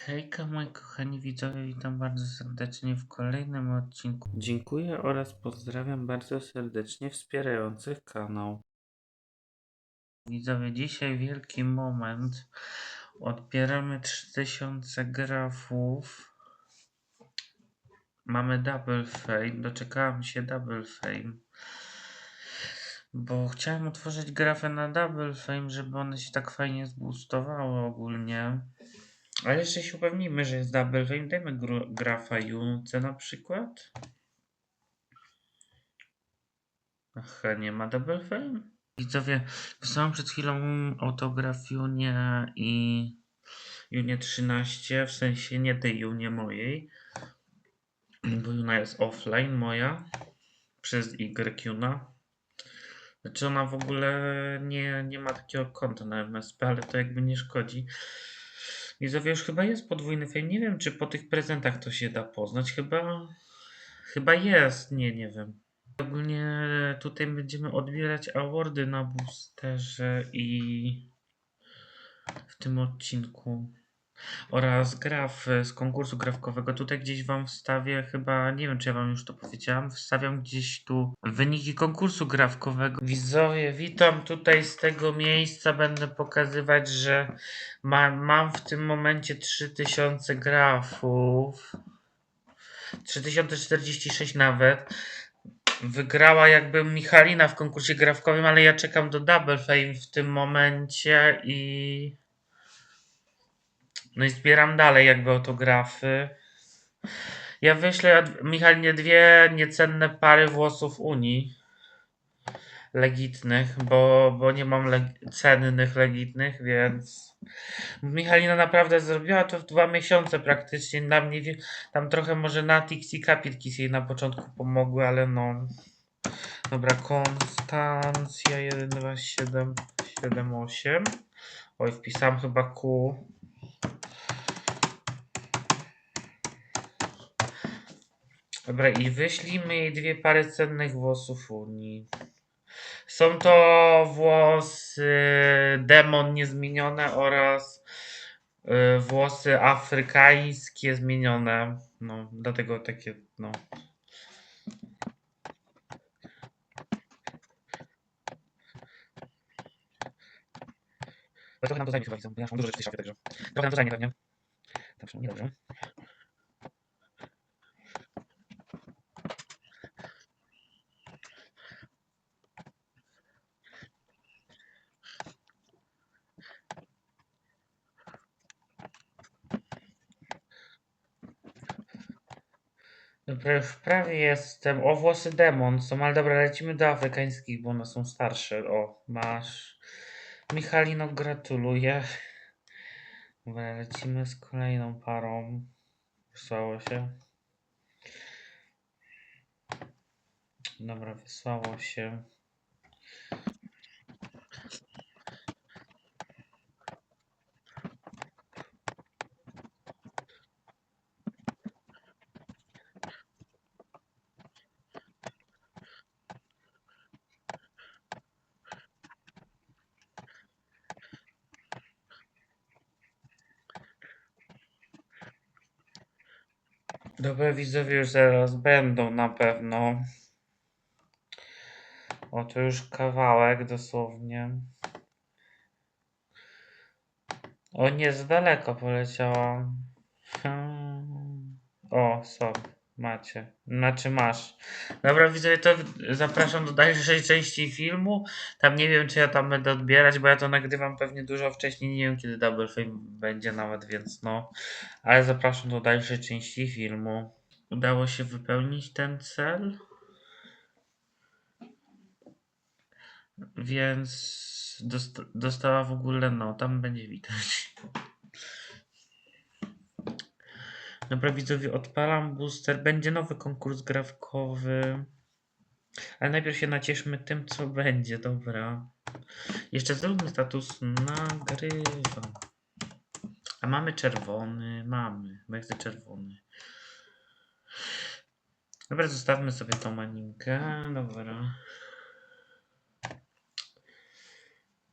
Hejka moi kochani widzowie, witam bardzo serdecznie w kolejnym odcinku. Dziękuję oraz pozdrawiam bardzo serdecznie wspierających kanał. Widzowie, dzisiaj wielki moment. Odbieramy 3000 grafów. Mamy double fame, doczekałem się double fame. Bo chciałem otworzyć grafę na double fame, żeby one się tak fajnie zboostowały ogólnie. Ale jeszcze się upewnimy, że jest double fame. Dajmy grafa Junce na przykład. Aha, nie ma double fame. Widzowie, wysłałem przed chwilą autograf Junie i Junie 13, w sensie nie tej Junie mojej, bo Juna jest offline moja, przez Y Juna. Znaczy ona w ogóle nie, nie ma takiego konta na MSP, ale to jakby nie szkodzi. Widzowie, już chyba jest podwójny fame. Nie wiem, czy po tych prezentach to się da poznać. Chyba, chyba jest. Nie, nie wiem. Ogólnie tutaj będziemy odbierać awardy na boosterze i w tym odcinku oraz graf z konkursu grafkowego. Tutaj gdzieś wam wstawię, chyba nie wiem czy ja wam już to powiedziałam, wstawiam gdzieś tu wyniki konkursu grafkowego. Widzowie, witam tutaj z tego miejsca. Będę pokazywać, że ma, mam w tym momencie 3000 grafów. 3046 nawet. Wygrała jakby Michalina w konkursie grafkowym, ale ja czekam do Double Fame w tym momencie i no i zbieram dalej jakby autografy. Ja wyślę Michalinie dwie niecenne pary włosów Unii legitnych, bo, bo nie mam leg- cennych legitnych, więc Michalina naprawdę zrobiła to w dwa miesiące praktycznie. Na mnie, tam trochę może Natix i Capit jej na początku pomogły, ale no. Dobra, Konstancja 12778. Oj, wpisałem chyba Q. Dobra, i wyślijmy jej dwie pary cennych włosów Unii. Są to włosy demon niezmienione oraz y, włosy afrykańskie zmienione. No, dlatego takie, no. Trochę nam to zajmie chyba, widzę, ponieważ mam dużo rzeczy w tej szafie, także trochę nam to zajmie pewnie. Także niedobrze. Prawie jestem. O, włosy demon są, ale dobra, lecimy do afrykańskich, bo one są starsze. O, masz. Michalino, gratuluję. Dobra, lecimy z kolejną parą. Wysłało się. Dobra, wysłało się. Dobra, widzowie już zaraz będą na pewno. O, już kawałek dosłownie. O, nie, za daleko poleciałam. Hmm. O, są. Macie. Znaczy masz. Dobra, widzowie, to zapraszam do dalszej części filmu. Tam nie wiem, czy ja tam będę odbierać, bo ja to nagrywam pewnie dużo wcześniej. Nie wiem, kiedy Double Fame będzie nawet, więc no. Ale zapraszam do dalszej części filmu. Udało się wypełnić ten cel. Więc dost dostała w ogóle, no, tam będzie widać. Dobra, widzowie, odpalam booster. Będzie nowy konkurs grafkowy. Ale najpierw się nacieszmy tym, co będzie, dobra. Jeszcze zróbmy status nagrywam. A mamy czerwony, mamy. Chcę czerwony. Dobra, zostawmy sobie tą animkę. Dobra.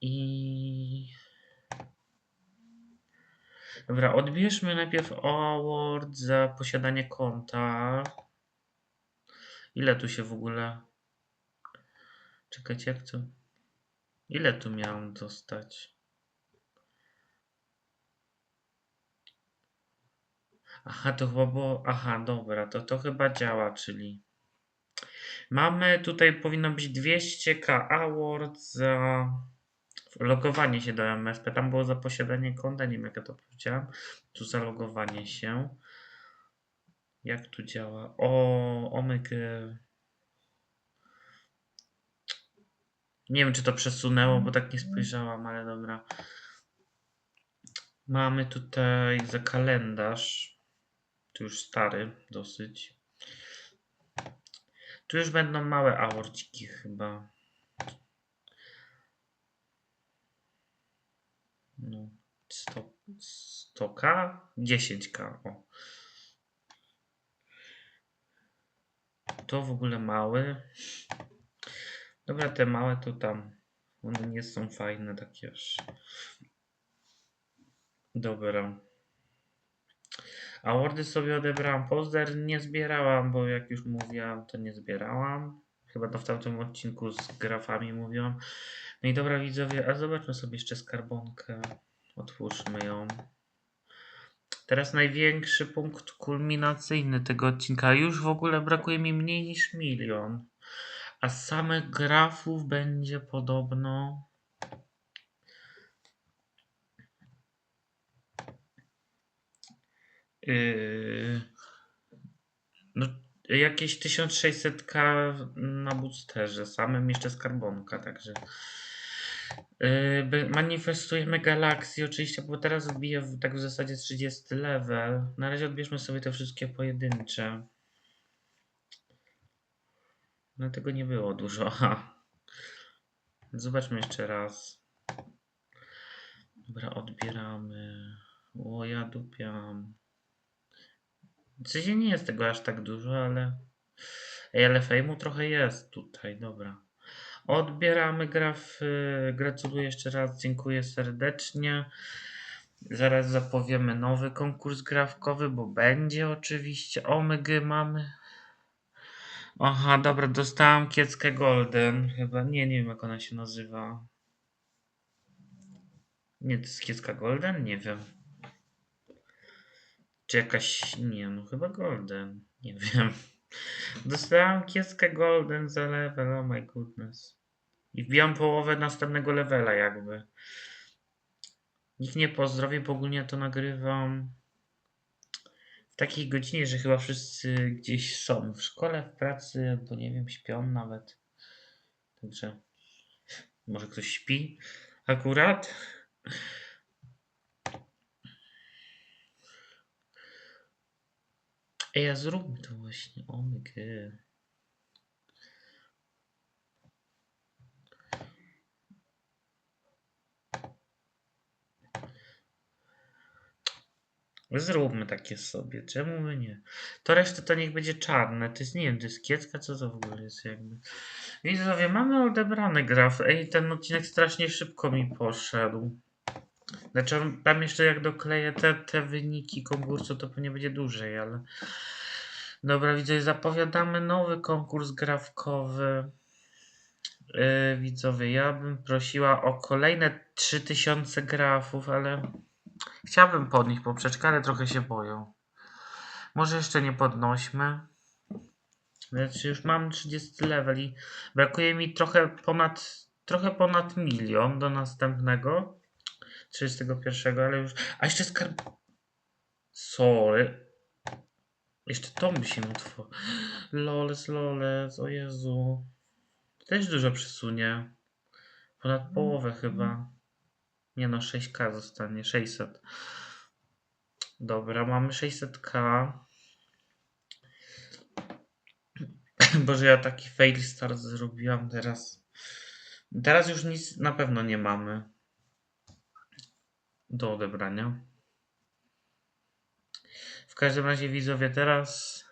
I Dobra, odbierzmy najpierw award za posiadanie konta. Ile tu się w ogóle... Czekajcie, jak to... Ile tu miałem dostać? Aha, to chyba było... Aha, dobra, to to chyba działa, czyli... Mamy tutaj powinno być 200k award za logowanie się do MSP. Tam było za posiadanie konta, nie wiem jak ja to powiedziałem. Tu za logowanie się. Jak tu działa? O, omyk. Nie wiem, czy to przesunęło, bo tak nie spojrzałam, ale dobra. Mamy tutaj za kalendarz. Tu już stary dosyć. Tu już będą małe aorciki chyba. No, 100, 100k? 10k. O. To w ogóle mały. Dobra, te małe to tam. One nie są fajne takie już. Dobra. A wordy sobie odebrałam. Pozder nie zbierałam, bo jak już mówiłam, to nie zbierałam. Chyba to w tamtym odcinku z grafami mówiłam. No i dobra widzowie, a zobaczmy sobie jeszcze skarbonkę. Otwórzmy ją. Teraz największy punkt kulminacyjny tego odcinka. Już w ogóle brakuje mi mniej niż milion. A samych grafów będzie podobno. Yy, no, jakieś 1600k na boosterze, samym jeszcze skarbonka, także. Yy, manifestujemy galakcję, oczywiście, bo teraz wbiję w, tak w zasadzie 30 level. Na razie odbierzmy sobie te wszystkie pojedyncze. No tego nie było dużo. Zobaczmy jeszcze raz. Dobra, odbieramy. O, ja dupiam. W sensie nie jest tego aż tak dużo, ale... Ej, ale fejmu trochę jest tutaj, dobra. Odbieramy graf. y, Gratuluję jeszcze raz, dziękuję serdecznie. Zaraz zapowiemy nowy konkurs grafkowy, bo będzie oczywiście. Omygy mamy. Aha, dobra, dostałam kieckę Golden. Chyba, nie, nie wiem jak ona się nazywa. Nie, to jest kiecka Golden? Nie wiem. Czy jakaś, nie no, chyba Golden. Nie wiem. Dostałam kieckę Golden za level, oh my goodness. I wbijam połowę następnego levela jakby. Nikt nie pozdrowi, bo ogólnie to nagrywam w takiej godzinie, że chyba wszyscy gdzieś są. W szkole, w pracy, albo nie wiem, śpią nawet. Także może ktoś śpi akurat. Ej, a zróbmy to właśnie. O my god. Zróbmy takie sobie. Czemu my nie? To reszta to niech będzie czarne. To jest, nie wiem, dyskiecka, co to w ogóle jest jakby. Widzowie, mamy odebrany graf. Ej, ten odcinek strasznie szybko mi poszedł. Znaczy, tam jeszcze jak dokleję te, te wyniki konkursu, to pewnie będzie dłużej, ale... Dobra, widzę, zapowiadamy nowy konkurs grafkowy. Yy, widzowie, ja bym prosiła o kolejne 3000 grafów, ale chciałbym podnieść poprzeczkę, ale trochę się boję. Może jeszcze nie podnośmy. Znaczy już mam 30 level i brakuje mi trochę ponad, trochę ponad milion do następnego. 31, ale już... A jeszcze skarb... Sorry. Jeszcze to musimy otworzyć. Loles, loles, o Jezu. Też dużo przesunie. Ponad połowę chyba. Nie no, 6k zostanie, 600. Dobra, mamy 600k. Boże, ja taki fail start zrobiłam teraz. Teraz już nic na pewno nie mamy do odebrania. W każdym razie widzowie, teraz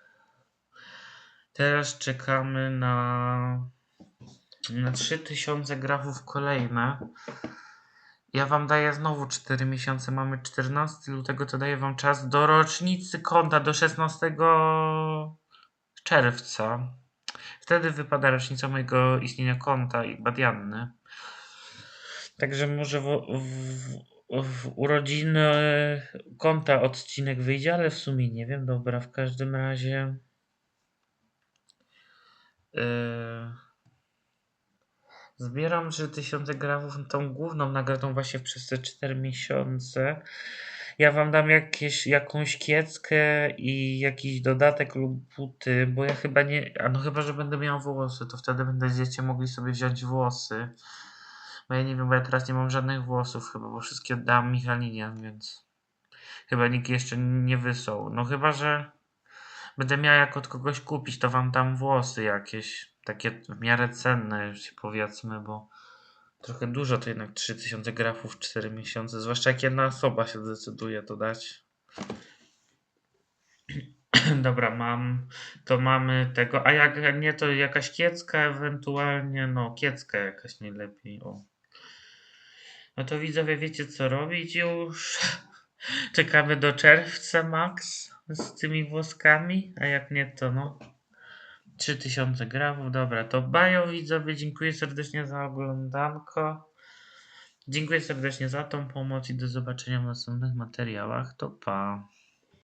teraz czekamy na na 3000 grafów kolejne. Ja wam daję znowu 4 miesiące. Mamy 14 lutego, to daję wam czas do rocznicy konta, do 16 czerwca. Wtedy wypada rocznica mojego istnienia konta i Badianny. Także może w, w, w urodziny konta odcinek wyjdzie, ale w sumie nie wiem. Dobra, w każdym razie. Yy, zbieram 3000 gramów tą główną nagrodą właśnie przez te 4 miesiące. Ja wam dam jakieś, jakąś kieckę i jakiś dodatek lub buty, bo ja chyba nie. A no chyba, że będę miał włosy, to wtedy będziecie mogli sobie wziąć włosy. Bo ja nie wiem, bo ja teraz nie mam żadnych włosów chyba, bo wszystkie oddałam Michalinie, więc chyba nikt jeszcze nie wysłał. No chyba, że będę miał jak od kogoś kupić, to wam dam włosy jakieś, takie w miarę cenne już powiedzmy, bo trochę dużo to jednak 3000 grafów w 4 miesiące, zwłaszcza jak jedna osoba się decyduje to dać. Dobra, mam, to mamy tego, a jak nie, to jakaś kiecka ewentualnie, no kiecka jakaś najlepiej, o. No to widzowie, wiecie co robić już. Czekamy do czerwca max z tymi włoskami, a jak nie to no 3000 gramów, dobra, to bajo widzowie, dziękuję serdecznie za oglądanko. Dziękuję serdecznie za tą pomoc i do zobaczenia w następnych materiałach, to pa.